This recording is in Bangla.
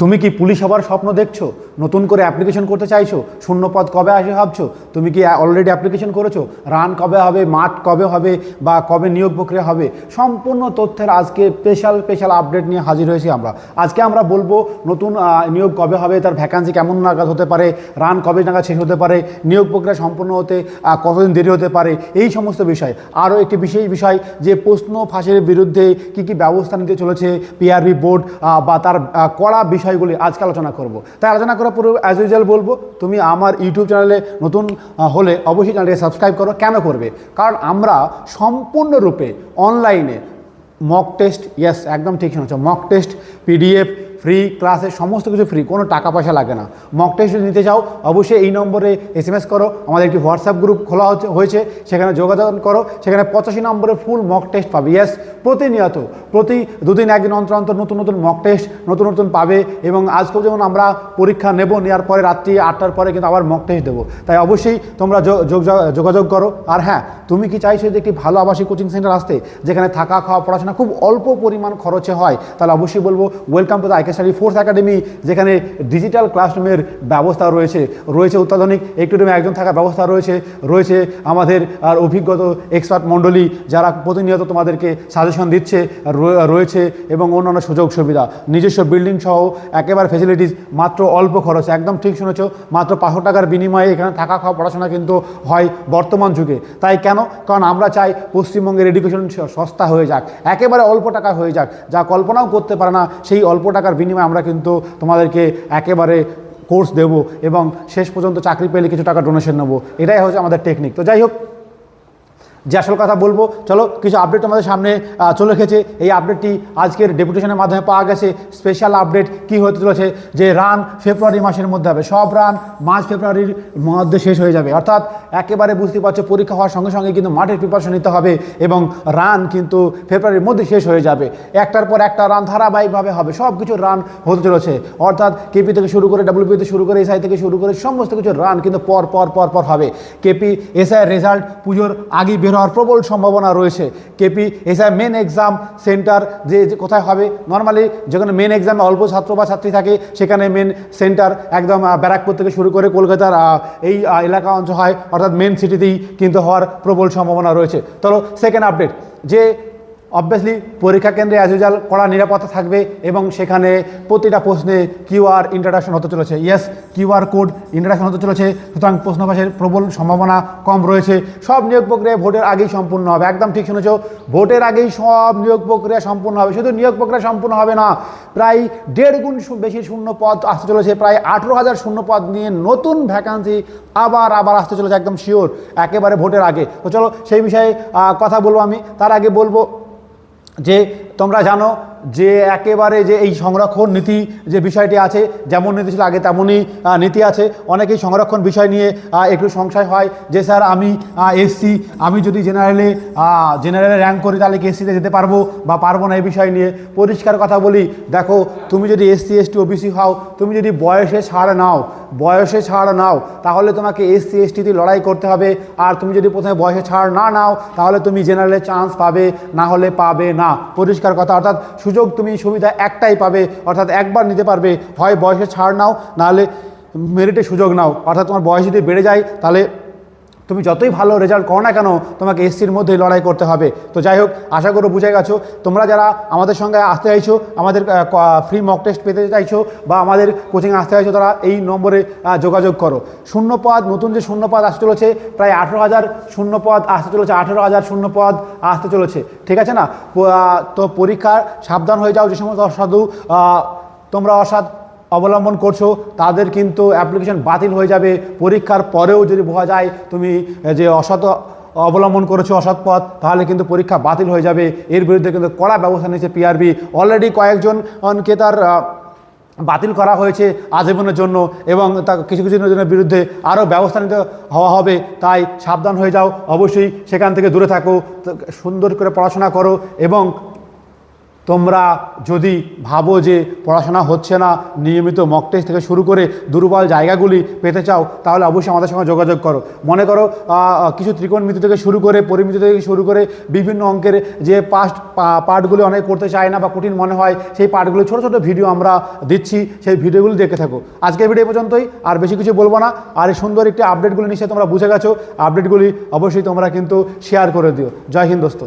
তুমি কি পুলিশ হবার স্বপ্ন দেখছ? নতুন করে অ্যাপ্লিকেশন করতে চাইছো? শূন্যপদ কবে আসবে ভাবছ? তুমি কি অলরেডি অ্যাপ্লিকেশন করেছ? রান কবে হবে? মাঠ কবে হবে? বা কবে নিয়োগ প্রক্রিয়া হবে? সম্পূর্ণ তথ্যের আজকে স্পেশাল স্পেশাল আপডেট নিয়ে হাজির হয়েছি আমরা। আজকে আমরা বলব নতুন নিয়োগ কবে হবে? তার ভ্যাকান্সি কেমন নাগাদ হতে পারে? রান কবে নাগাদ শেষ হতে পারে? নিয়োগ প্রক্রিয়া সম্পূর্ণ হতে কতদিন দেরি হতে পারে? এই সমস্ত বিষয়। আরও একটি বিশেষ বিষয়, যে প্রশ্ন ফাঁসের বিরুদ্ধে কি কি ব্যবস্থা নিতে চলেছে? পিআরবি বোর্ড বা তার কড়া বিষয়গুলি আজকে আলোচনা করব। তাই আলোচনা করার পূর্বে অ্যাজ ইউজুয়াল বলব, তুমি আমার ইউটিউব চ্যানেলে নতুন হলে অবশ্যই চ্যানেলটিকে সাবস্ক্রাইব করো। কেন করবে? কারণ আমরা সম্পূর্ণরূপে অনলাইনে মক টেস্ট ইয়েস একদম ঠিক শুনেছ মক টেস্ট পিডিএফ ফ্রি ক্লাসে সমস্ত কিছু ফ্রি কোনো টাকা পয়সা লাগে না। মক টেস্ট নিতে চাও, অবশ্যই এই নম্বরে এস এম এস করো, আমাদের একটি হোয়াটসঅ্যাপ গ্রুপ খোলা হয়েছে, সেখানে যোগাযোগ করো, সেখানে পঁচাশি নম্বরে ফুল মক টেস্ট পাবে। ইয়েস প্রতিনিয়ত, প্রতি দুদিন, একদিন অন্তর অন্তর নতুন নতুন মক টেস্ট নতুন নতুন পাবে, এবং আজকেও যেমন আমরা পরীক্ষা নেব নেওয়ার পরে রাত্রি আটটার পরে কিন্তু আবার মক টেস্ট দেবো। তাই অবশ্যই তোমরা যোগাযোগ করো। আর হ্যাঁ তুমি কি চাইছো যে একটি ভালো আবাসিক কোচিং সেন্টার আসতে, যেখানে থাকা, খাওয়া, পড়াশোনা খুব অল্প পরিমাণ খরচে হয়, তাহলে অবশ্যই বলব welcome to the IK study fourth academy যেখানে ডিজিটাল ক্লাসরুমের ব্যবস্থা রয়েছে। রয়েছে অত্যাধুনিক একটু একজন থাকার ব্যবস্থা রয়েছে। রয়েছে আমাদের আর অভিজ্ঞত এক্সপার্ট মণ্ডলী যারা প্রতিনিয়ত তোমাদেরকে সাজেশন দিচ্ছে রয়েছে এবং অন্যান্য সুযোগ সুবিধা। নিজস্ব বিল্ডিং সহ একেবারে ফেসিলিটিস মাত্র অল্প খরচ। একদম ঠিক শুনেছ, মাত্র পাঁচশো টাকার বিনিময়ে এখানে থাকা খাওয়া পড়াশোনা কিন্তু হয় বর্তমান যুগে। তাই কেন? কারণ আমরা চাই পশ্চিমবঙ্গের এডুকেশন সস্তা হয়ে যাক। একেবারে অল্প টাকা হয়ে যাক। যা কল্পনাও করতে পারে না, সেই অল্প টাকার বিনিময়ে আমরা কিন্তু তোমাদেরকে একেবারে কোর্স দেব এবং শেষ পর্যন্ত চাকরি পেলে কিছু টাকা ডোনেশন নেব। এটাই হচ্ছে আমাদের টেকনিক তো যাই হোক যে আসল কথা বলব। চলো, কিছু আপডেট আমাদের সামনে চলে এসেছে। এই আপডেটটি আজকের ডেপুটেশনের মাধ্যমে পাওয়া গেছে। স্পেশাল আপডেট কি হতে চলেছে? যে রান ফেব্রুয়ারি মাসের মধ্যে হবে। সব রান মার্চ ফেব্রুয়ারির মধ্যে শেষ হয়ে যাবে। অর্থাৎ একেবারে বুঝতে পারছ, পরীক্ষা হওয়ার সঙ্গে সঙ্গে কিন্তু মাঠের প্রিপারেশন নিতে হবে এবং রান কিন্তু ফেব্রুয়ারির মধ্যে শেষ হয়ে যাবে। একটার পর একটা রান ধারাবাহিকভাবে হবে। সব কিছু রান হতে চলেছে। অর্থাৎ কেপি থেকে শুরু করে ডাব্লিউপি থেকে শুরু করে এসআই থেকে শুরু করে সমস্ত কিছু রান কিন্তু পর পর পর পর হবে। কেপি এসআইয়ের রেজাল্ট পুজোর আগেই বের হওয়ার প্রবল সম্ভাবনা রয়েছে। কেপি এছাড়া মেন এক্সাম সেন্টার যে কোথায় হবে? নর্মালি যেখানে মেন এক্সামে অল্প ছাত্র বা ছাত্রী থাকে, সেখানে মেন সেন্টার একদম ব্যারাকপুর থেকে শুরু করে কলকাতার এই এলাকা অঞ্চল হয়, অর্থাৎ মেন সিটিতেই কিন্তু হওয়ার প্রবল সম্ভাবনা রয়েছে। চলো সেকেন্ড আপডেট যে অবভিয়াসলি পরীক্ষা কেন্দ্রে অ্যাজ ইউজাল কড়া নিরাপত্তা থাকবে এবং সেখানে প্রতিটা প্রশ্নে কিউআর ইন্ট্রাডাকশন হতে চলেছে। ইয়েস কিউআর কোড ইন্ট্রাডাকশন হতে চলেছে। সুতরাং প্রশ্নবাসের প্রবল সম্ভাবনা কম রয়েছে। সব নিয়োগ প্রক্রিয়া ভোটের আগেই সম্পূর্ণ হবে। একদম ঠিক শুনেছ। ভোটের আগেই সব নিয়োগ প্রক্রিয়া সম্পূর্ণ হবে। শুধু নিয়োগ প্রক্রিয়া সম্পূর্ণ হবে না, প্রায় দেড় গুণ বেশি শূন্য পদ আসতে চলেছে। প্রায় আঠেরো হাজার শূন্য পদ নিয়ে নতুন ভ্যাকান্সি আবার আবার আসতে চলেছে, একদম শিওর একেবারে ভোটের আগে। তো চলো সেই বিষয়ে কথা বলব আমি। তার আগে বলব যে তোমরা জানো যে একেবারে যে এই সংরক্ষণ নীতি যে বিষয়টি আছে, যেমন নীতি ছিল আগে তেমনই নীতি আছে। অনেকেই সংরক্ষণ বিষয় নিয়ে একটু সংশয় হয় যে, স্যার, আমি এসসি আমি যদি জেনারেলে জেনারেলে র্যাঙ্ক করি, তাহলে কি এসসিতে যেতে পারব বা পারব না এই বিষয় নিয়ে? পরিষ্কার কথা বলি, দেখো, তুমি যদি এসসি এসটি ওবিসি হও, তুমি যদি বয়সে ছাড় নাও বয়সে ছাড় নাও, তাহলে তোমাকে এসসি এসটিতে লড়াই করতে হবে। আর তুমি যদি প্রথমে বয়সে ছাড় না নাও, তাহলে তুমি জেনারেলে চান্স পাবে, না হলে পাবে না। পরিষ্কার কথা, অর্থাৎ সুযোগ তুমি সুবিধা একটাই পাবে, অর্থাৎ একবার নিতে পারবে হয় বয়সে ছাড় নাও, নাহলে মেরিটে সুযোগ নাও, অর্থাৎ তোমার বয়স যদি বেড়ে যায়, তাহলে তুমি যতই ভালো রেজাল্ট করো না কেন, তোমাকে এসসির মধ্যেই লড়াই করতে হবে। তো যাই হোক, আশা করো বুঝে গেছো। তোমরা যারা আমাদের সঙ্গে আসতে চাইছো, আমাদের ফ্রি মক টেস্ট পেতে চাইছো বা আমাদের কোচিংয়ে আসতে চাইছো, তারা এই নম্বরে যোগাযোগ করো। শূন্যপদ, নতুন যে শূন্যপদ আসতে চলেছে, প্রায় আঠেরো হাজার শূন্যপদ আসতে চলেছে, আঠেরো হাজার শূন্যপদ আসতে চলেছে। ঠিক আছে না? তো পরীক্ষার সাবধান হয়ে যাও, যে সমস্ত অসাধু তোমরা অসাধ অবলম্বন করছ, তাদের কিন্তু অ্যাপ্লিকেশন বাতিল হয়ে যাবে। পরীক্ষার পরেও যদি বোঝা যায়, তুমি যে অসৎ অবলম্বন করেছ, অসৎ পথ, তাহলে কিন্তু পরীক্ষা বাতিল হয়ে যাবে। এর বিরুদ্ধে কিন্তু কড়া ব্যবস্থা নিয়েছে পিআরবি অলরেডি কয়েকজনকে তার বাতিল করা হয়েছে আজীবনের জন্য এবং তা কিছু কিছু জনের বিরুদ্ধে আরও ব্যবস্থা নিতে হওয়া হবে। তাই সাবধান হয়ে যাও। অবশ্যই সেখান থেকে দূরে থাকো। সুন্দর করে পড়াশোনা করো এবং তোমরা যদি ভাবো যে পড়াশোনা হচ্ছে না, নিয়মিত মক টেস্ট থেকে শুরু করে দুর্বল জায়গাগুলি পেতে চাও, তাহলে অবশ্যই আমাদের সঙ্গে যোগাযোগ করো। মনে করো কিছু ত্রিকোণমিতি থেকে শুরু করে, পরিমিতি থেকে শুরু করে বিভিন্ন অঙ্কের যে পাস্ট পার্টগুলি অনেক করতে চায় না বা কঠিন মনে হয়, সেই পার্টগুলো ছোটো ছোটো ভিডিও আমরা দিচ্ছি, সেই ভিডিওগুলি দেখে থাকো। আজকের ভিডিও পর্যন্তই, আর বেশি কিছু বলব না। আর এই সুন্দর একটি আপডেটগুলি নিশ্চয়ই তোমরা বুঝে গেছো। আপডেটগুলি অবশ্যই তোমরা কিন্তু শেয়ার করে দিও। জয় হিন্দ দোস্ত।